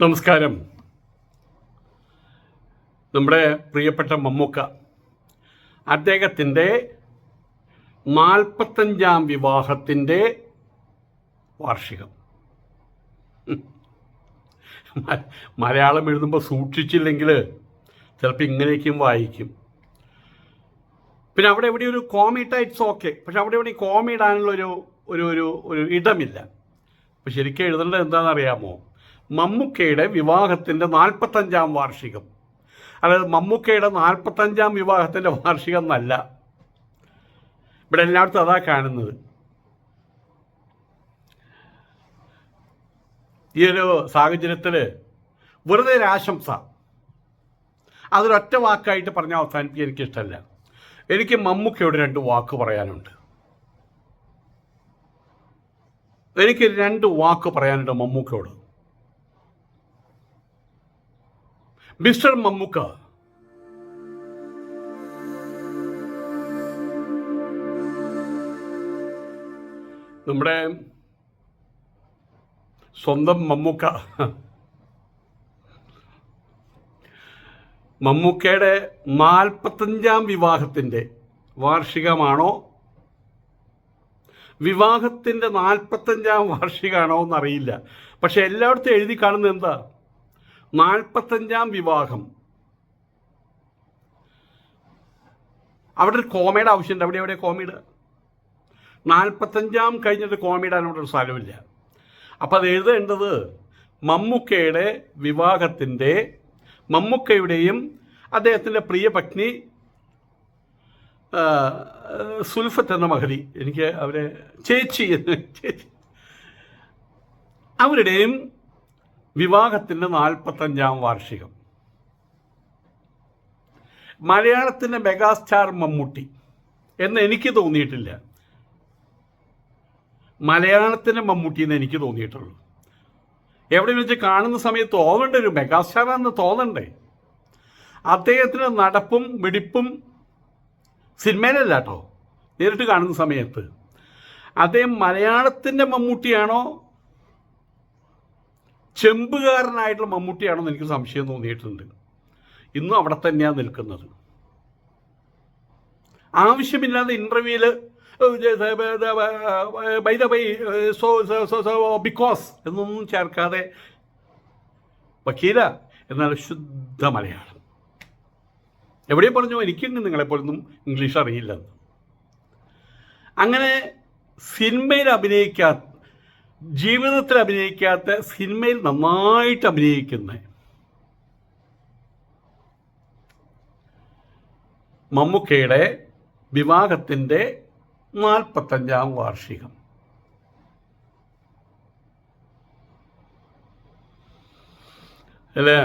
നമസ്കാരം. നമ്മുടെ പ്രിയപ്പെട്ട മമ്മൂക്ക അദ്ദേഹത്തിന്റെ നാൽപ്പത്തഞ്ചാം വിവാഹത്തിന്റെ വാർഷികം. മലയാളം എഴുതുമ്പോൾ സൂക്ഷിച്ചില്ലെങ്കിൽ ചിലപ്പോൾ ഇങ്ങനെയൊക്കെയും വായിക്കും. പിന്നെ അവിടെ എവിടെ ഒരു കോമി ടൈറ്റ്സ് ഓക്കെ പക്ഷെ അവിടെ എവിടെ കോമി ഇടാനുള്ള ഒരു ഒരു ഒരു ഇടമില്ല. അപ്പോൾ ശരിക്കും എഴുതേണ്ടത് എന്താണെന്ന് അറിയാമോ? മമ്മൂക്കയുടെ വിവാഹത്തിന്റെ നാൽപ്പത്തഞ്ചാം വാർഷികം. അതായത് മമ്മൂക്കയുടെ നാൽപ്പത്തഞ്ചാം വിവാഹത്തിന്റെ വാർഷികം എന്നല്ല. ഇവിടെ എല്ലായിടത്തും അതാ കാണുന്നത്. ഈ ഒരു സാഹചര്യത്തിൽ വെറുതെ ഒരു ആശംസ. അതൊരൊറ്റ വാക്കായിട്ട് പറഞ്ഞ് അവസാനിപ്പിക്കാൻ എനിക്കിഷ്ടമല്ല എനിക്ക് മമ്മൂക്കയോട് രണ്ട് വാക്ക് പറയാനുണ്ട്. എനിക്ക് രണ്ട് വാക്ക് പറയാനുണ്ട് മമ്മൂക്കയോട്. മിസ്റ്റർ മമ്മൂക്ക. നമ്മുടെ സ്വന്തം മമ്മൂക്ക. മമ്മൂക്കയുടെ നാൽപ്പത്തഞ്ചാം വിവാഹത്തിന്റെ വാർഷികമാണോ? വിവാഹത്തിന്റെ നാൽപ്പത്തഞ്ചാം വാർഷികമാണോ എന്നറിയില്ല. പക്ഷെ എല്ലായിടത്തും എഴുതി കാണുന്നത് എന്താ? നാൽപ്പത്തഞ്ചാം വിവാഹം. അവിടെ ഒരു കോമയുടെ ആവശ്യമുണ്ട്. അവിടെ എവിടെ കോമയുടെ? നാൽപ്പത്തഞ്ചാം കഴിഞ്ഞിട്ട് കോമയിടാനുള്ള ഒരു സ്ഥലമില്ല അപ്പോൾ അത് എഴുതേണ്ടത് മമ്മൂക്കയുടെ വിവാഹത്തിന്റെ മമ്മൂക്കയുടെയും അദ്ദേഹത്തിന്റെ പ്രിയ പത്നി ആ, സുൽഫത്ത് എന്ന മഹതി എനിക്ക് അവരെ ചേച്ചി എന്ന് ചേച്ചി. അവരുടെയും വിവാഹത്തിന്റെ നാൽപ്പത്തഞ്ചാം വാർഷികം. മലയാളത്തിന്റെ മെഗാസ്റ്റാർ മമ്മൂട്ടി. എന്ന് എനിക്ക് തോന്നിയിട്ടില്ല. മലയാളത്തിന്റെ മമ്മൂട്ടി എന്ന് എനിക്ക് തോന്നിയിട്ടുള്ളൂ. എവിടെ വെച്ച് കാണുന്ന സമയത്ത് തോന്നണ്ടേ ഒരു മെഗാസ്റ്റാറാണെന്ന് തോന്നണ്ടേ? അദ്ദേഹത്തിന് നടപ്പും വെടിപ്പും സിനിമയിലല്ല കേട്ടോ നേരിട്ട് കാണുന്ന സമയത്ത്. അദ്ദേഹം മലയാളത്തിന്റെ മമ്മൂട്ടിയാണോ ചെമ്പുകാരനായിട്ടുള്ള മമ്മൂട്ടിയാണെന്ന് എനിക്ക് സംശയം തോന്നിയിട്ടുണ്ട്. ഇന്നും അവിടെ തന്നെയാണ് നിൽക്കുന്നത്. ആവശ്യമില്ലാതെ ഇന്റർവ്യൂവിൽ by the by so because എന്നൊന്നും ചേർക്കാതെ വക്കീല എന്നാൽ ശുദ്ധ മലയാളം. എവിടെ പറഞ്ഞു എനിക്ക് നിങ്ങളെപ്പോലൊന്നും ഇംഗ്ലീഷ് അറിയില്ലെന്ന്. അങ്ങനെ സിനിമയിൽ അഭിനയിക്കാത്ത ജീവിതത്തിൽ അഭിനയിക്കാത്ത സിനിമയിൽ നന്നായിട്ട് അഭിനയിക്കുന്ന മമ്മൂക്കയുടെ വിവാഹത്തിന്റെ നാൽപ്പത്തഞ്ചാം വാർഷികം. അല്ലേ?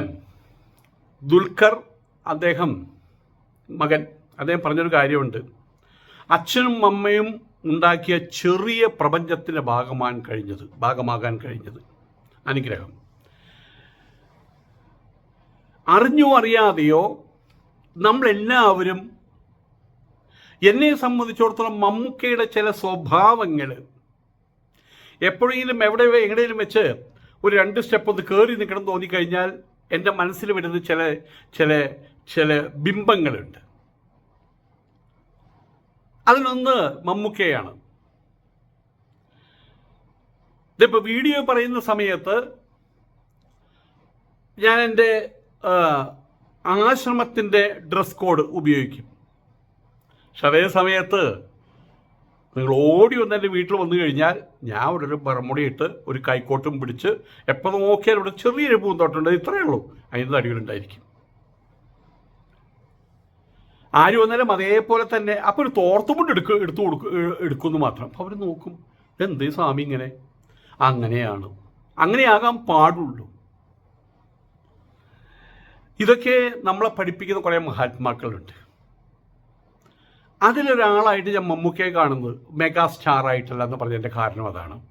ദുൽഖർ അദ്ദേഹം മകൻ അദ്ദേഹം പറഞ്ഞൊരു കാര്യമുണ്ട്. അച്ഛനും അമ്മയും ഉണ്ടാക്കിയ ചെറിയ പ്രപഞ്ചത്തിന്റെ ഭാഗമാൻ കഴിഞ്ഞത് ഭാഗമാകാൻ കഴിഞ്ഞത്. അനുഗ്രഹം. അറിഞ്ഞോ അറിയാതെയോ നമ്മളെല്ലാവരും എന്നെ സംബന്ധിച്ചിടത്തോളം മമ്മൂക്കയുടെ ചില സ്വഭാവങ്ങൾ എപ്പോഴെങ്കിലും എവിടെ എവിടെയെങ്കിലും വെച്ച് ഒരു രണ്ട് സ്റ്റെപ്പ് ഒന്ന് കയറി നിൽക്കണം തോന്നിക്കഴിഞ്ഞാൽ എന്റെ മനസ്സിൽ വരുന്ന ചില ചില ചില ബിംബങ്ങളുണ്ട്. അതിലൊന്ന് മമ്മൂക്കയാണ്. ഇതിപ്പോൾ വീഡിയോ പറയുന്ന സമയത്ത് ഞാൻ എന്റെ ആശ്രമത്തിന്റെ ഡ്രസ് കോഡ് ഉപയോഗിക്കും. പക്ഷെ അതേ സമയത്ത് നിങ്ങൾ ഓടി വന്ന് എന്റെ വീട്ടിൽ വന്നു കഴിഞ്ഞാൽ ഞാൻ ഇവിടെ ഒരു ബറമുടിയിട്ട് ഒരു കൈക്കോട്ടും പിടിച്ച് എപ്പോൾ നോക്കിയാൽ ഇവിടെ ചെറിയൊരു പൂന്തോട്ടമുണ്ട്. ഇത്രയേ ഉള്ളൂ. അതിന്റെ തടികളുണ്ടായിരിക്കും ആര് വന്നാലും അതേപോലെ തന്നെ അപ്പോൾ ഒരു തോർത്തുമുണ്ട് എടുക്ക എടുത്തു കൊടുക്കും എടുക്കുമെന്ന് മാത്രം. അപ്പോൾ അവർ നോക്കും എന്തേ സ്വാമി ഇങ്ങനെ? അങ്ങനെയാണ്. അങ്ങനെയാകാൻ പാടുള്ളൂ. ഇതൊക്കെ നമ്മളെ പഠിപ്പിക്കുന്ന കുറേ മഹാത്മാക്കളുണ്ട്. അതിലൊരാളായിട്ട് ഞാൻ മമ്മൂക്കയെ കാണുന്നത് മെഗാ സ്റ്റാർ ആയിട്ടല്ല എന്ന് പറഞ്ഞതിന്റെ കാരണം അതാണ്.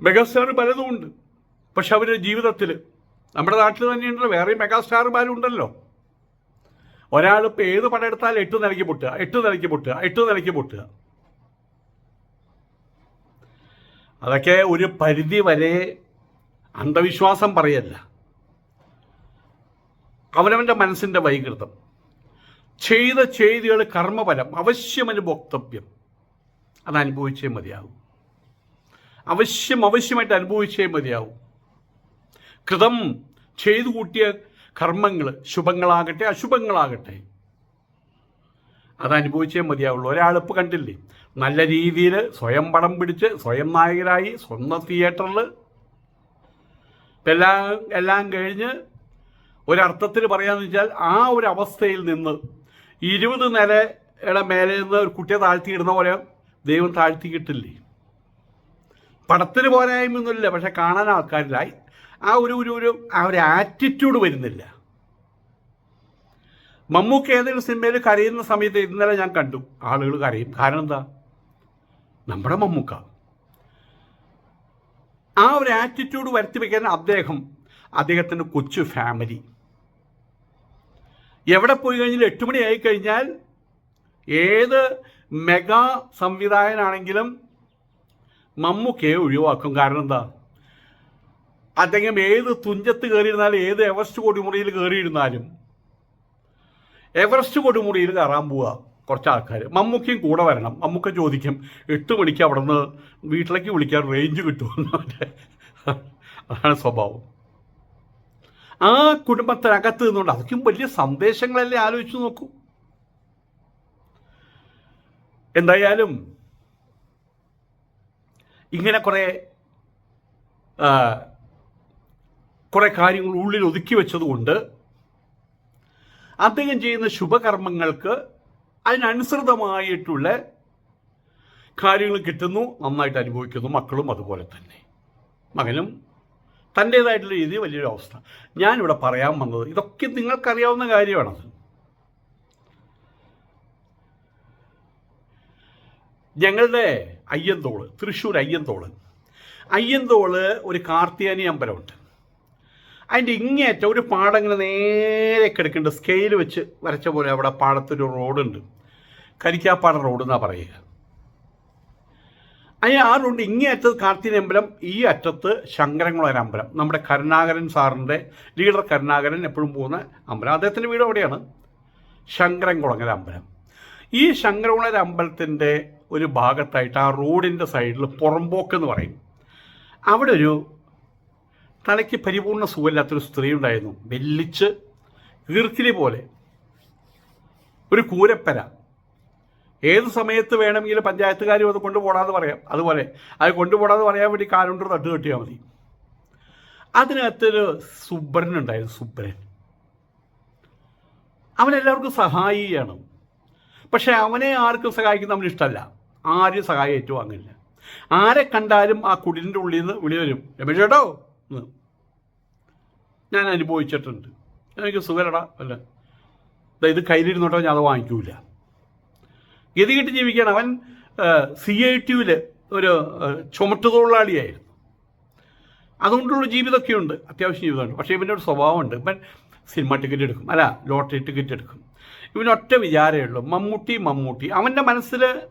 മെഗാസ്റ്റാർ പലതും ഉണ്ട് പക്ഷെ അവരുടെ ജീവിതത്തിൽ നമ്മുടെ നാട്ടിൽ തന്നെയുണ്ടല്ലോ വേറെ മെഗാസ്റ്റാർമാരും ഉണ്ടല്ലോ ഒരാൾ ഇപ്പോൾ ഏത് പടം എടുത്താലും എട്ട് നിലയ്ക്ക് പൊട്ടുക എട്ട് നിലയ്ക്ക് പൊട്ടുക എട്ട് നിലയ്ക്ക് പൊട്ടുക. അതൊക്കെ ഒരു പരിധി വരെ അന്ധവിശ്വാസം പറയല്ല. അവനവന്റെ മനസ്സിന്റെ വൈകൃതം. ചെയ്ത ചെയ്തികൾ കർമ്മഫലം അവശ്യം അനുഭോക്തവ്യം അത് അനുഭവിച്ചേ മതിയാവും. അവശ്യം അവശ്യമായിട്ട് അനുഭവിച്ചേ മതിയാവും. കൃതം ചെയ്തു കൂട്ടിയ കർമ്മങ്ങൾ ശുഭങ്ങളാകട്ടെ അശുഭങ്ങളാകട്ടെ. അതനുഭവിച്ചേ മതിയാവുള്ളൂ. ഒരാളിപ്പ് കണ്ടില്ലേ? നല്ല രീതിയിൽ സ്വയം പടം പിടിച്ച് സ്വയം നായകരായി സ്വന്തം തിയേറ്ററിൽ എല്ലാം എല്ലാം കഴിഞ്ഞ് ഒരർത്ഥത്തിൽ പറയാമെന്ന് വെച്ചാൽ ആ ഒരു അവസ്ഥയിൽ നിന്ന് ഇരുപത് നിലയുടെ മേലെ നിന്ന് ഒരു കുട്ടിയെ താഴ്ത്തിയിടുന്ന പോലെ ദൈവം താഴ്ത്തി കിട്ടില്ലേ? പടത്തിന് പോരായ്മയൊന്നുമില്ല പക്ഷെ കാണാൻ ആൾക്കാരിലായി ആ ഒരു ഒരു ഒരു ആ ഒരു ആറ്റിറ്റ്യൂഡ് വരുന്നില്ല. മമ്മൂക്ക് ഏതെങ്കിലും സിനിമയിൽ കരയുന്ന സമയത്ത് ഇന്നലെ ഞാൻ കണ്ടു. ആളുകൾ കരയും. കാരണം എന്താ? നമ്മുടെ മമ്മൂക്ക. ആ ഒരു ആറ്റിറ്റ്യൂഡ് വരുത്തി വയ്ക്കാൻ അദ്ദേഹം അദ്ദേഹത്തിന്റെ കൊച്ചു ഫാമിലി എവിടെ പോയി കഴിഞ്ഞാൽ എട്ട് മണിയായി കഴിഞ്ഞാൽ ഏത് മെഗാ സംവിധായകനാണെങ്കിലും മമ്മൂക്കയെ ഒഴിവാക്കും. കാരണം എന്താ? അദ്ദേഹം ഏത് തുഞ്ചത്ത് കയറിയിരുന്നാലും ഏത് എവറസ്റ്റ് കൊടിമുറിയിൽ കയറിയിരുന്നാലും എവറസ്റ്റ് കൊടുമുറിയിൽ കയറാൻ പോവുക കുറച്ച് ആൾക്കാർ മമ്മൂക്കയും കൂടെ വരണം. മമ്മൂക്ക ചോദിക്കും എട്ട് മണിക്ക് അവിടെ നിന്ന് വീട്ടിലേക്ക് വിളിക്കാൻ റേഞ്ച് കിട്ടുമെന്ന് അതാണ് സ്വഭാവം. ആ കുടുംബത്തിനകത്ത് നിന്നുകൊണ്ട് അതൊക്കെ വലിയ സന്ദേശങ്ങളല്ലേ ആലോചിച്ച് നോക്കൂ. എന്തായാലും ഇങ്ങനെ കുറേ കുറേ കാര്യങ്ങൾ ഉള്ളിൽ ഒതുക്കി വെച്ചതുകൊണ്ട് അദ്ദേഹം ചെയ്യുന്ന ശുഭകർമ്മങ്ങൾക്ക് അതിനനുസൃതമായിട്ടുള്ള കാര്യങ്ങൾ കിട്ടുന്നു നന്നായിട്ട് അനുഭവിക്കുന്നു മക്കളും അതുപോലെ തന്നെ. മകനും തന്റേതായിട്ടുള്ള രീതി വലിയൊരു അവസ്ഥ. ഞാനിവിടെ പറയാൻ വന്നത് ഇതൊക്കെ നിങ്ങൾക്കറിയാവുന്ന കാര്യമാണത് ഞങ്ങളുടെ അയ്യന്തോൾ തൃശ്ശൂർ അയ്യന്തോൾ. അയ്യന്തോൾ ഒരു കാർത്തിയാനി അമ്പലമുണ്ട്. അതിന്റെ ഇങ്ങേറ്റം ഒരു പാടം ഇങ്ങനെ നേരെ കിടക്കുന്നുണ്ട് സ്കെയിൽ വെച്ച് വരച്ച പോലെ അവിടെ പാടത്തൊരു റോഡുണ്ട്. കരിക്കാപ്പാട റോഡ് എന്നാണ് പറയുക. അതിന് ആ റോഡ് ഇങ്ങേ അറ്റത്ത് അമ്പലം ഈ അറ്റത്ത് ശങ്കരൻകുളർ അമ്പലം. നമ്മുടെ കരുണാകരൻ സാറിന്റെ ലീഡർ കരുണാകരൻ എപ്പോഴും പോകുന്ന അമ്പലം. അദ്ദേഹത്തിന്റെ വീട് അവിടെയാണ്. ശങ്കരങ്കുളങ്ങര അമ്പലം. ഈ ശങ്കരകുളങ്ങര അമ്പലത്തിന്റെ ഒരു ഭാഗത്തായിട്ട് ആ റോഡിന്റെ സൈഡിൽ പുറമ്പോക്ക് എന്ന് പറയും. അവിടെ ഒരു തലയ്ക്ക് പരിപൂർണ സുഖമില്ലാത്തൊരു സ്ത്രീ ഉണ്ടായിരുന്നു വെല്ലിച്ച് ഈർക്കിലി പോലെ. ഒരു കൂരപ്പര ഏത് സമയത്ത് വേണമെങ്കിലും പഞ്ചായത്തുകാരും അത് കൊണ്ടുപോടാന്ന് പറയാം? അതുപോലെ അത് കൊണ്ടുപോടാന്ന് പറയാൻ വേണ്ടി കാലുകൊണ്ട് തട്ട് കെട്ടിയാൽ മതി. അതിനകത്തൊരു സുബ്രൻ ഉണ്ടായിരുന്നു സുബ്രൻ അവനെല്ലാവർക്കും സഹായിയാണ്. പക്ഷെ അവനെ ആർക്കും സഹായിക്കുന്ന അവന് ഇഷ്ടമല്ല. ആരും സഹായം ഏറ്റുവാങ്ങില്ല ആരെ കണ്ടാലും ആ കുടിലിന്റെ ഉള്ളിൽ നിന്ന് വിളി വരും. രമേശ് ചേട്ടോ? ഞാൻ അനുഭവിച്ചിട്ടുണ്ട്. എനിക്ക് സുഖരടാ അല്ല? ഇത് കയ്യിലിരുന്നോട്ടോ ഞാൻ അത് വാങ്ങിക്കൂല. ഗതികെട്ട് ജീവിക്കുകയാണ് അവൻ സി ഐ ടിയിൽ ഒരു ചുമട്ടുതൊഴിലാളിയായിരുന്നു. അതുകൊണ്ടുള്ള ജീവിതമൊക്കെ ഉണ്ട് അത്യാവശ്യം ജീവിതമുണ്ട്. പക്ഷേ ഇവന്റെ ഒരു സ്വഭാവമുണ്ട്. ഇവൻ സിനിമ ടിക്കറ്റ് എടുക്കും. അല്ല ലോട്ടറി ടിക്കറ്റ് എടുക്കും. ഇവനൊറ്റ വിചാരമേ ഉള്ളൂ. മമ്മൂട്ടി മമ്മൂട്ടി. അവന്റെ മനസ്സിൽ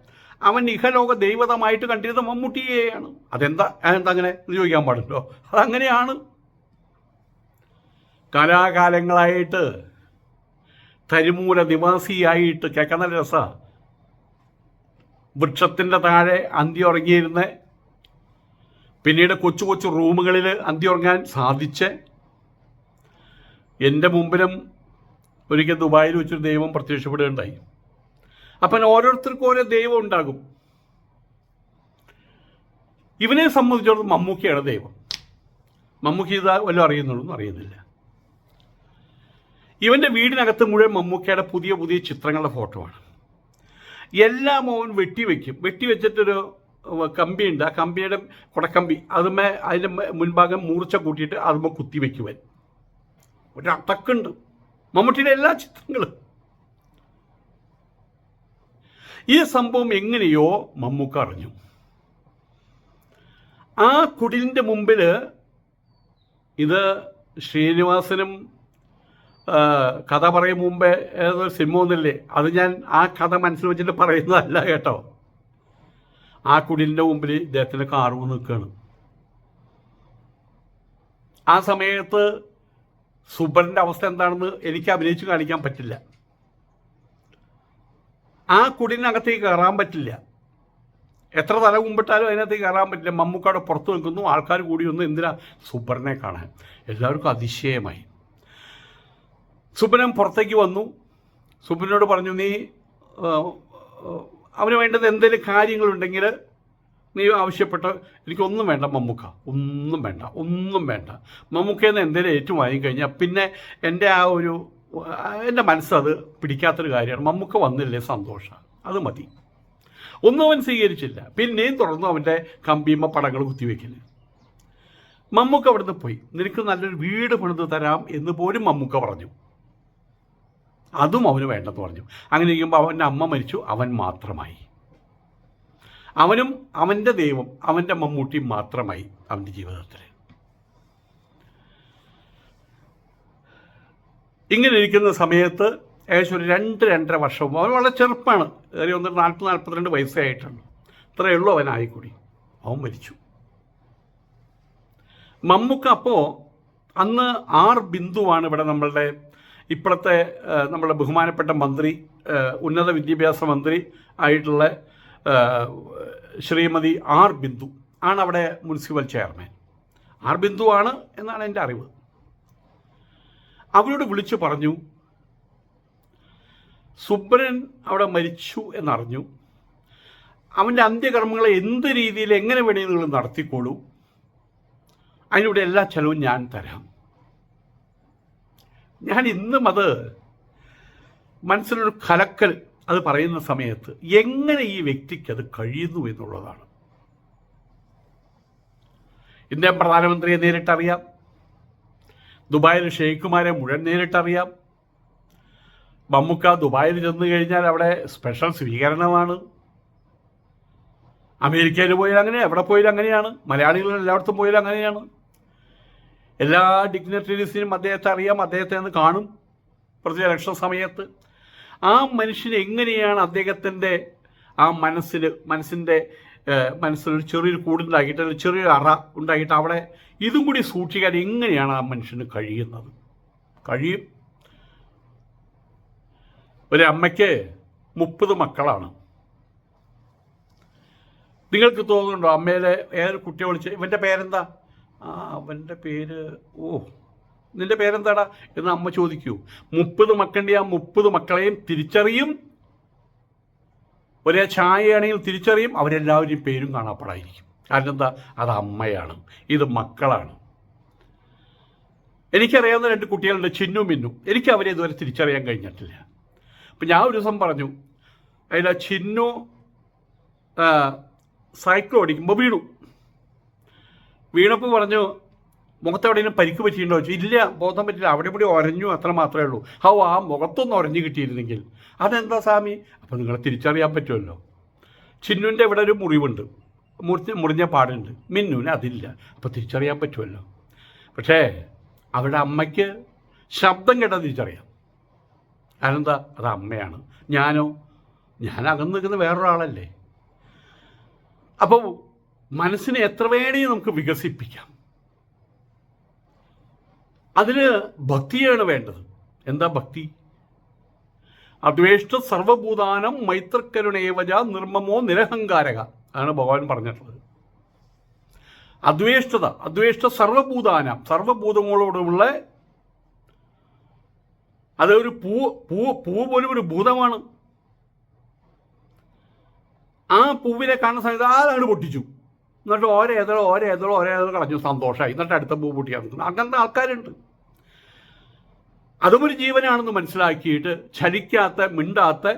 അവൻ ഇഹലോക ദൈവതമായിട്ട് കണ്ടിരുന്ന മമ്മൂട്ടിയെയാണ്. അതെന്താ? അതെന്താ അങ്ങനെ? ചോദിക്കാൻ പാടുണ്ടോ അതങ്ങനെയാണ്. കലാകാലങ്ങളായിട്ട് തരിമൂല നിവാസിയായിട്ട് കേൾക്കുന്ന രസ. വൃക്ഷത്തിന്റെ താഴെ അന്തി ഉറങ്ങിയിരുന്ന. പിന്നീട് കൊച്ചു കൊച്ചു റൂമുകളിൽ അന്തി ഉറങ്ങാൻ സാധിച്ച്. എന്റെ മുമ്പിലും ഒരിക്കൽ ദുബായിൽ വെച്ചൊരു ദൈവം പ്രത്യക്ഷപ്പെടുകയുണ്ടായി. അപ്പം ഓരോരുത്തർക്കും ഓരോ ദൈവം ഉണ്ടാകും. ഇവനെ സംബന്ധിച്ചിടത്തോളം മമ്മൂക്കിയാണ് ദൈവം. മമ്മൂക്കി ഇതാ വല്ലതും അറിയുന്നുള്ളൂ അറിയുന്നില്ല. ഇവന്റെ വീടിനകത്ത് മുഴുവൻ മമ്മൂക്കയുടെ പുതിയ പുതിയ ചിത്രങ്ങളുടെ ഫോട്ടോ ആണ്. എല്ലാം അവൻ വെട്ടിവെക്കും വെട്ടിവെച്ചിട്ടൊരു കമ്പിയുണ്ട് ആ കമ്പിയുടെ കുടക്കമ്പി. അതുമേ അതിന്റെ മുൻഭാഗം മൂർച്ച കൂട്ടിയിട്ട് അതുമ്പോൾ കുത്തി വയ്ക്കുവൻ ഒരു അട്ടക്കുണ്ട് മമ്മൂട്ടിയുടെ എല്ലാ ചിത്രങ്ങളും. ഈ സംഭവം എങ്ങനെയോ മമ്മൂക്ക അറിഞ്ഞു. ആ കുടിലിന്റെ മുമ്പിൽ ഇത് ശ്രീനിവാസനും കഥ പറയും മുമ്പേ ഏതൊരു സിനിമ ഒന്നില്ലേ അത് ഞാൻ ആ കഥ മനസ്സിൽ വെച്ചിട്ട് പറയുന്നതല്ല കേട്ടോ. ആ കുടിലിന്റെ മുമ്പിൽ ഇദ്ദേഹത്തിന്റെ കാറ് നിൽക്കുകയാണ് ആ സമയത്ത് സുബറിന്റെ അവസ്ഥ എന്താണെന്ന് എനിക്ക് അഭിനയിച്ചു കാണിക്കാൻ പറ്റില്ല. ആ കുടിനകത്തേക്ക് കയറാൻ പറ്റില്ല. എത്ര തല കുമ്പിട്ടാലും അതിനകത്തേക്ക് കയറാൻ പറ്റില്ല. മമ്മൂക്കാട് പുറത്ത് നിൽക്കുന്നു. ആൾക്കാർ കൂടി ഒന്ന് എന്തിനാ? സുബറിനെ കാണാൻ. എല്ലാവർക്കും അതിശയമായി. സുബനൻ പുറത്തേക്ക് വന്നു. സുബനോട് പറഞ്ഞു നീ അവന് വേണ്ടത് എന്തെങ്കിലും കാര്യങ്ങളുണ്ടെങ്കിൽ നീ ആവശ്യപ്പെട്ട എനിക്കൊന്നും വേണ്ട മമ്മൂക്ക. ഒന്നും വേണ്ട. ഒന്നും വേണ്ട. മമ്മൂക്കയിൽ നിന്ന് എന്തെങ്കിലും ഏറ്റവും വാങ്ങിക്കഴിഞ്ഞാൽ പിന്നെ എന്റെ ആ ഒരു എന്റെ മനസ്സത് പിടിക്കാത്തൊരു കാര്യമാണ്. മമ്മൂക്ക വന്നില്ലേ സന്തോഷം. അത് മതി. ഒന്നും അവൻ സ്വീകരിച്ചില്ല. പിന്നെയും തുടർന്നു അവന്റെ കമ്പീമ പടങ്ങൾ കുത്തിവെക്കൽ. മമ്മൂക്ക അവിടുന്ന് പോയി. നിനക്ക് നല്ലൊരു വീട് പണിത് തരാം എന്ന് പോലും മമ്മൂക്ക പറഞ്ഞു. അതും അവന് വേണ്ടെന്ന് പറഞ്ഞു. അങ്ങനെ ഇരിക്കുമ്പോൾ അവന്റെ അമ്മ മരിച്ചു. അവൻ മാത്രമായി. അവനും അവന്റെ ദൈവം അവന്റെ മമ്മൂട്ടി മാത്രമായി അവന്റെ ജീവിതത്തിൽ ഇങ്ങനെ ഇരിക്കുന്ന സമയത്ത് ഏകദേശം ഒരു രണ്ട് രണ്ടര വർഷവും അവൻ വളരെ ചെറുപ്പമാണ് ഏറെ ഒന്ന് നാൽപ്പത് നാൽപ്പത്തിരണ്ട് വയസ്സേ ആയിട്ടുണ്ട് ഇത്രയേ ഉള്ളൂ അവനായിക്കൂടി അവൻ മരിച്ചു. മമ്മൂക്ക അപ്പോൾ അന്ന് ആർ ബിന്ദുവാണ് ഇവിടെ നമ്മളുടെ ഇപ്പോഴത്തെ നമ്മുടെ ബഹുമാനപ്പെട്ട മന്ത്രി ഉന്നത വിദ്യാഭ്യാസ മന്ത്രി ആയിട്ടുള്ള ശ്രീമതി ആർ ബിന്ദു ആണ് അവിടെ മുനിസിപ്പൽ ചെയർമാൻ. ആർ ബിന്ദുവാണ് എന്നാണ് എന്റെ അറിവ്. അവരോട് വിളിച്ചു പറഞ്ഞു സുബ്രൻ അവിടെ മരിച്ചു എന്നറിഞ്ഞു. അവന്റെ അന്ത്യകർമ്മങ്ങൾ എന്ത് രീതിയിൽ എങ്ങനെ വേണമെങ്കിൽ നിങ്ങൾ നടത്തിക്കോളൂ. അതിലൂടെ എല്ലാ ചെലവും ഞാൻ തരാം. ഞാൻ ഇന്നും അത് മനസ്സിലൊരു കലക്കൽ അത് പറയുന്ന സമയത്ത് എങ്ങനെ ഈ വ്യക്തിക്ക് അത് കഴിയുന്നു എന്നുള്ളതാണ്. ഇന്ത്യൻ പ്രധാനമന്ത്രിയെ നേരിട്ടറിയാം. ദുബായിൽ ഷെയ്ഖുമാരെ മുഴുവൻ നേരിട്ടറിയാം. മമ്മൂക്ക ദുബായിൽ ചെന്ന് കഴിഞ്ഞാൽ അവിടെ സ്പെഷ്യൽ സ്വീകരണമാണ്. അമേരിക്കയിൽ പോയാൽ അങ്ങനെ എവിടെ പോയാലും അങ്ങനെയാണ്. മലയാളികൾ എല്ലായിടത്തും പോയാലും അങ്ങനെയാണ്. എല്ലാ ഡിഗ്നറ്ററീസിനും അദ്ദേഹത്തെ അറിയാം അദ്ദേഹത്തെ ഒന്ന് കാണും പ്രതി ഇലക്ഷൻ സമയത്ത്. ആ മനുഷ്യന് എങ്ങനെയാണ് അദ്ദേഹത്തിന്റെ ആ മനസ്സിൽ മനസ്സിന്റെ മനസ്സിലൊരു ചെറിയൊരു കൂടുണ്ടാക്കിയിട്ട് അല്ലെങ്കിൽ ചെറിയൊരു അറ ഉണ്ടാക്കിയിട്ട് അവിടെ ഇതും കൂടി സൂക്ഷിക്കാൻ എങ്ങനെയാണ് ആ മനുഷ്യന് കഴിയുന്നത്? കഴിയും. ഒരമ്മയ്ക്ക് മുപ്പത് മക്കളാണ്. നിങ്ങൾക്ക് തോന്നുന്നുണ്ടോ അമ്മയിലെ ഏതൊരു കുട്ടിയെ വിളിച്ച് ഇവന്റെ പേരെന്താ? ആ അവന്റെ പേര് ഓ നിന്റെ പേരെന്താടാ? എന്ന് അമ്മ ചോദിക്കൂ. മുപ്പത് മക്കളുടെ ആ മുപ്പത് മക്കളെയും തിരിച്ചറിയും. ഒരേ ഛായയാണെങ്കിൽ തിരിച്ചറിയും അവരെല്ലാവരും പേരും കാണാപ്പാടായിരിക്കും. കാരണം എന്താ അത് അമ്മയാണ്. ഇത് മക്കളാണ്. എനിക്കറിയാവുന്ന രണ്ട് കുട്ടികളുണ്ട് ചിന്നു മിന്നു. എനിക്ക് അവരെ ഇതുവരെ തിരിച്ചറിയാൻ കഴിഞ്ഞിട്ടില്ല. അപ്പം ഞാൻ ഒരു ദിവസം പറഞ്ഞു അതിൽ ചിന്നു സൈക്കിൾ ഓടിക്കുമ്പോൾ വീണു. വീണപ്പോൾ പറഞ്ഞു മുഖത്ത് എവിടെയെങ്കിലും പരിക്ക് പറ്റിയിട്ടുണ്ടോ ഇല്ല ബോധം പറ്റില്ല. അവിടെ കൂടി ഒരഞ്ഞു അത്ര മാത്രമേ ഉള്ളൂ. ഹൗ ആ മുഖത്തൊന്ന് ഉറഞ്ഞു കിട്ടിയിരുന്നെങ്കിൽ. അതെന്താ സ്വാമി? അപ്പോൾ നിങ്ങളെ തിരിച്ചറിയാൻ പറ്റുമല്ലോ. ചിന്നുവിന്റെ ഇവിടെ ഒരു മുറിവുണ്ട്. മുറിഞ്ഞ മുറിഞ്ഞ പാടുണ്ട്. മിന്നുവിന് അതില്ല. അപ്പോൾ തിരിച്ചറിയാൻ പറ്റുമല്ലോ. പക്ഷേ അവരുടെ അമ്മയ്ക്ക് ശബ്ദം കേട്ടാൽ തിരിച്ചറിയാം. അതെന്താ? അത് അമ്മയാണ്. ഞാനോ? ഞാൻ അകന്ന് നിൽക്കുന്ന വേറൊരാളല്ലേ? അപ്പോൾ മനസ്സിനെ എത്ര വേണേ നമുക്ക് വികസിപ്പിക്കാം. അതിന് ഭക്തിയാണ് വേണ്ടത്. എന്താ ഭക്തി? അദ്വേഷ്ട സർവഭൂതാനം മൈത്രക്കരുണേവജ നിർമ്മമോ നിരഹങ്കാരക. ആണ് ഭഗവാൻ പറഞ്ഞിട്ടുള്ളത്. അദ്വേഷ്ടത അദ്വേഷ്ട സർവഭൂതാനം സർവഭൂതങ്ങളോടുമുള്ള അതൊരു പൂ പൂ പൂ പോലും ഒരു ഭൂതമാണ്. ആ പൂവിനെ കാണുന്ന സമയത്ത് ആരാണ് പൊട്ടിച്ചു? എന്നിട്ട് ഓരോ ഏതോ ഓരോ ഏതോ ഓരോ ഏതോ കളഞ്ഞു. സന്തോഷമായി എന്നിട്ട് അടുത്ത പൂ പൊട്ടിയാൽ നിൽക്കുന്നു അങ്ങനത്തെ ആൾക്കാരുണ്ട്. അതും ഒരു ജീവനാണെന്ന് മനസ്സിലാക്കിയിട്ട് ചലിക്കാത്ത മിണ്ടാത്ത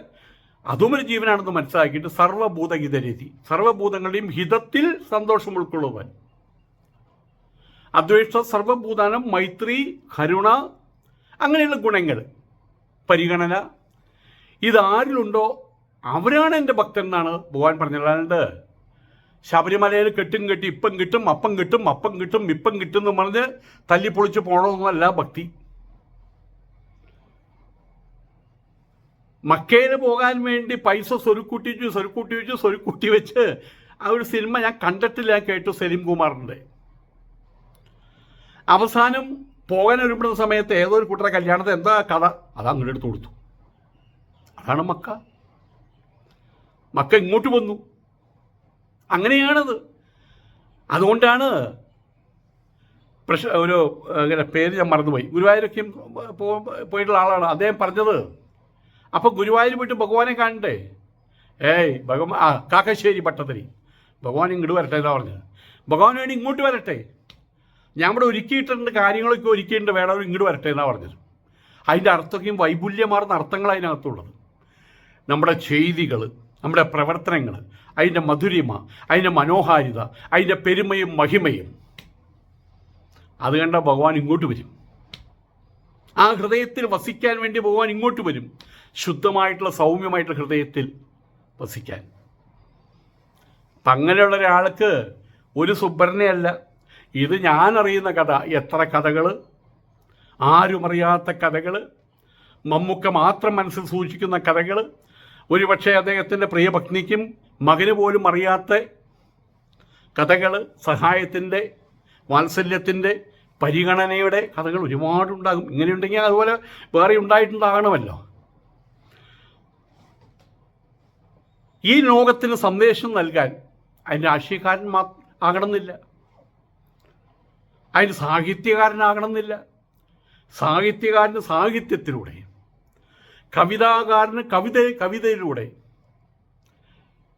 അതും ഒരു ജീവനാണെന്ന് മനസ്സിലാക്കിയിട്ട് സർവഭൂതഹിതരീതി. സർവഭൂതങ്ങളുടെയും ഹിതത്തിൽ സന്തോഷം ഉൾക്കൊള്ളുവാൻ. അദ്വേഷ സർവഭൂതാനം മൈത്രി കരുണ അങ്ങനെയുള്ള ഗുണങ്ങൾ. പരിഗണന. ഇതാരിലുണ്ടോ? അവരാണ് എന്റെ ഭക്തൻ എന്നാണ് ഭഗവാൻ പറഞ്ഞത് അല്ലാണ്ട് ശബരിമലയിൽ കെട്ടും കെട്ടി ഇപ്പം കിട്ടും അപ്പം കിട്ടും അപ്പം കിട്ടും ഇപ്പം കിട്ടും എന്ന് പറഞ്ഞ് തല്ലിപ്പൊളിച്ച് പോകണമെന്നല്ല ഭക്തി. മക്കയിൽ പോകാൻ വേണ്ടി പൈസ സ്വരുക്കൂട്ടി വെച്ചു സ്വരുക്കൂട്ടി വെച്ചു സ്വരുക്കൂട്ടി വെച്ച് ആ ഒരു സിനിമ ഞാൻ കണ്ടിട്ടില്ല കേട്ടു സലീം കുമാറിന്റെ. അവസാനം പോകാൻ ഒരുപ്പെടുന്ന സമയത്ത് ഏതോ ഒരു കൂട്ടറെ കല്യാണത്തെ എന്താ കഥ? അത് അങ്ങോട്ട് എടുത്തു കൊടുത്തു. അതാണ് മക്ക. മക്ക ഇങ്ങോട്ട് വന്നു. അങ്ങനെയാണത്. അതുകൊണ്ടാണ് പ്രശ്ന ഒരു അങ്ങനെ പേര് ഞാൻ മറന്നുപോയി. ഗുരുവായൂരൊക്കെയും പോയിട്ടുള്ള ആളാണ്. അദ്ദേഹം പറഞ്ഞത് അപ്പോൾ ഗുരുവായൂർ പോയിട്ട് ഭഗവാനെ കാണണ്ടേ? ഏയ് ഭഗവാൻ ആ കാക്കശ്ശേരി പട്ടത്തിരി ഭഗവാൻ ഇങ്ങോട്ട് വരട്ടെ എന്നാ പറഞ്ഞത്. ഭഗവാൻ വേണ്ടി ഇങ്ങോട്ട് വരട്ടെ. ഞാൻ ഇവിടെ ഒരുക്കിയിട്ടുണ്ട് കാര്യങ്ങളൊക്കെ ഒരുക്കിയിട്ടുണ്ട് വേണം ഇങ്ങോട്ട് വരട്ടെ എന്നാ പറഞ്ഞത്. അതിന്റെ അർത്ഥമൊക്കെയും വൈപുല്യമാർന്ന അർത്ഥങ്ങൾ അതിനകത്തുള്ളത്. നമ്മുടെ ചെയ്തികൾ നമ്മുടെ പ്രവർത്തനങ്ങൾ അതിന്റെ മധുരിമ അതിന്റെ മനോഹാരിത അതിന്റെ പെരുമയും മഹിമയും. അത് കണ്ട ഭഗവാൻ ഇങ്ങോട്ട് വരും. ആ ഹൃദയത്തിൽ വസിക്കാൻ വേണ്ടി ഭഗവാൻ ഇങ്ങോട്ട് വരും. ശുദ്ധമായിട്ടുള്ള സൗമ്യമായിട്ടുള്ള ഹൃദയത്തിൽ വസിക്കാൻ. അപ്പം അങ്ങനെയുള്ള ഒരാൾക്ക് ഒരു സുബ്രനെയല്ല ഇത് ഞാൻ അറിയുന്ന കഥ. എത്ര കഥകൾ ആരുമറിയാത്ത കഥകൾ മമ്മൂക്ക മാത്രം മനസ്സിൽ സൂക്ഷിക്കുന്ന കഥകൾ ഒരുപക്ഷെ അദ്ദേഹത്തിന്റെ പ്രിയപത്നിക്കും മകന് പോലും അറിയാത്ത കഥകൾ സഹായത്തിന്റെ വാത്സല്യത്തിന്റെ പരിഗണനയുടെ കഥകൾ ഒരുപാടുണ്ടാകും. ഇങ്ങനെയുണ്ടെങ്കിൽ അതുപോലെ വേറെ ഉണ്ടായിട്ടുണ്ടാകണമല്ലോ. ഈ ലോകത്തിന് സന്ദേശം നൽകാൻ അതിന് രാഷ്ട്രീയക്കാരൻ മാ ആകണമെന്നില്ല അതിന് സാഹിത്യകാരനാകണമെന്നില്ല സാഹിത്യകാരന് സാഹിത്യത്തിലൂടെ കവിതാകാരന് കവിത കവിതയിലൂടെ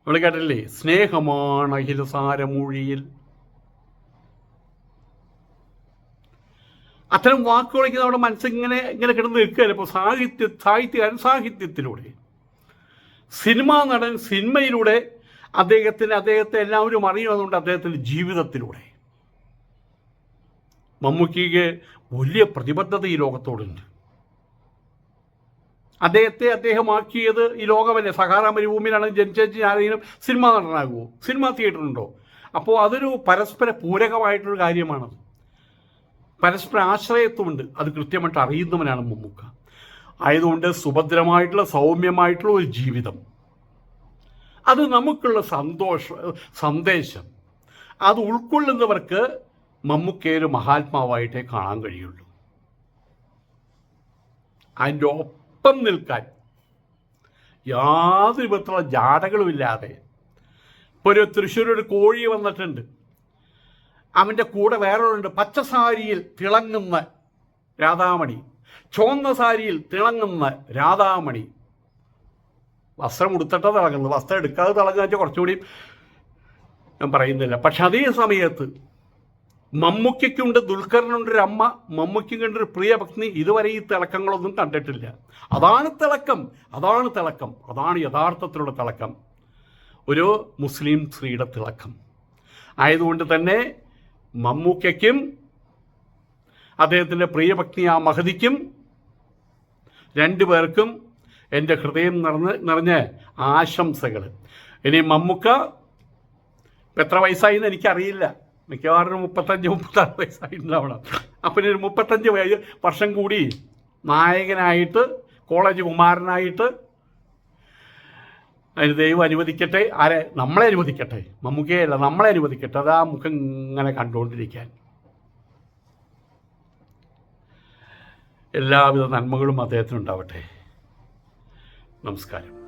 നമ്മൾ കേട്ടില്ലേ സ്നേഹമാണ് അഖിലസാരമൂഴിയിൽ അത്തരം വാക്കുകളൊക്കെ നമ്മുടെ മനസ്സിങ്ങനെ ഇങ്ങനെ കിടന്ന് നിൽക്കുകയല്ല? ഇപ്പോൾ സാഹിത്യ സാഹിത്യകാരൻ സാഹിത്യത്തിലൂടെ സിനിമാ നടൻ സിനിമയിലൂടെ അദ്ദേഹത്തിന് അദ്ദേഹത്തെ എല്ലാവരും അറിയുന്നതുകൊണ്ട് അദ്ദേഹത്തിന്റെ ജീവിതത്തിലൂടെ. മമ്മൂക്കിക്ക് വലിയ പ്രതിബദ്ധത ഈ ലോകത്തോടുണ്ട്. അദ്ദേഹത്തെ അദ്ദേഹമാക്കിയത് ഈ ലോകമല്ലേ? സഹാറ മരുഭൂമിയിലാണ് ജനിച്ചു ആരെങ്കിലും സിനിമ നടനാകുമോ തിയേറ്റർ ഉണ്ടോ അപ്പോൾ അതൊരു പരസ്പര പൂരകമായിട്ടൊരു കാര്യമാണത്. പരസ്പര ആശ്രയത്വമുണ്ട്. അത് കൃത്യമായിട്ട് അറിയുന്നവനാണ് മമ്മൂക്ക. ആയതുകൊണ്ട് സുഭദ്രമായിട്ടുള്ള സൗമ്യമായിട്ടുള്ള ഒരു ജീവിതം. അത് നമുക്കുള്ള സന്തോഷ സന്ദേശം. അത് ഉൾക്കൊള്ളുന്നവർക്ക് മമ്മൂക്കയെ ഒരു മഹാത്മാവായിട്ടേ കാണാൻ കഴിയുള്ളൂ. അതിന്റെ ഒപ്പം നിൽക്കാൻ. യാതൊരു വിധത്തിലുള്ള ജാടകളുമില്ലാതെ ഇപ്പോൾ ഒരു തൃശ്ശൂർ ഒരു കോഴി വന്നിട്ടുണ്ട്. അവന്റെ കൂടെ വേറൊരുണ്ട്. പച്ച സാരിയിൽ തിളങ്ങുന്ന രാധാമണി. ചുവന്ന സാരിയിൽ തിളങ്ങുന്ന രാധാമണി. വസ്ത്രം ഉടുത്തിട്ട തിളങ്ങുന്നത്. വസ്ത്രം എടുക്കാതെ തിളങ്ങുക വെച്ചാൽ കുറച്ചുകൂടി ഞാൻ പറയുന്നില്ല. പക്ഷെ അതേ സമയത്ത് മമ്മൂക്കയ്ക്കുണ്ട് ദുൽഖറിനുണ്ട് ഒരു അമ്മ മമ്മൂക്കുണ്ട് ഒരു പ്രിയ പത്നി ഇതുവരെ ഈ തിളക്കങ്ങളൊന്നും കണ്ടിട്ടില്ല. അതാണ് തിളക്കം അതാണ് തിളക്കം അതാണ് യഥാർത്ഥത്തിലുള്ള തിളക്കം. ഒരു മുസ്ലിം സ്ത്രീയുടെ തിളക്കം. ആയതുകൊണ്ട് തന്നെ മമ്മൂക്കയ്ക്കും അദ്ദേഹത്തിന്റെ പ്രിയപത്നി ആ മഹതിക്കും രണ്ടുപേർക്കും എന്റെ ഹൃദയം നിറഞ്ഞ് നിറഞ്ഞ ആശംസകൾ ഇനി മമ്മൂക്ക എത്ര വയസ്സായി എന്ന് എനിക്കറിയില്ല. മിക്കവാറും മുപ്പത്തഞ്ച് മുപ്പത്താറ് വയസ്സായിട്ടുണ്ടാവണം അപ്പം ഒരു മുപ്പത്തഞ്ച് വയ- വർഷം കൂടി നായകനായിട്ട് കോളേജ് കുമാരനായിട്ട് അതിന് ദൈവം അനുവദിക്കട്ടെ. ആരെ? നമ്മളെ അനുവദിക്കട്ടെ. മമ്മൂക്കയല്ല നമ്മളെ അനുവദിക്കട്ടെ. അത് ആ മുഖം ഇങ്ങനെ കണ്ടുകൊണ്ടിരിക്കാൻ എല്ലാവിധ നന്മകളും അദ്ദേഹത്തിനുണ്ടാവട്ടെ. നമസ്കാരം.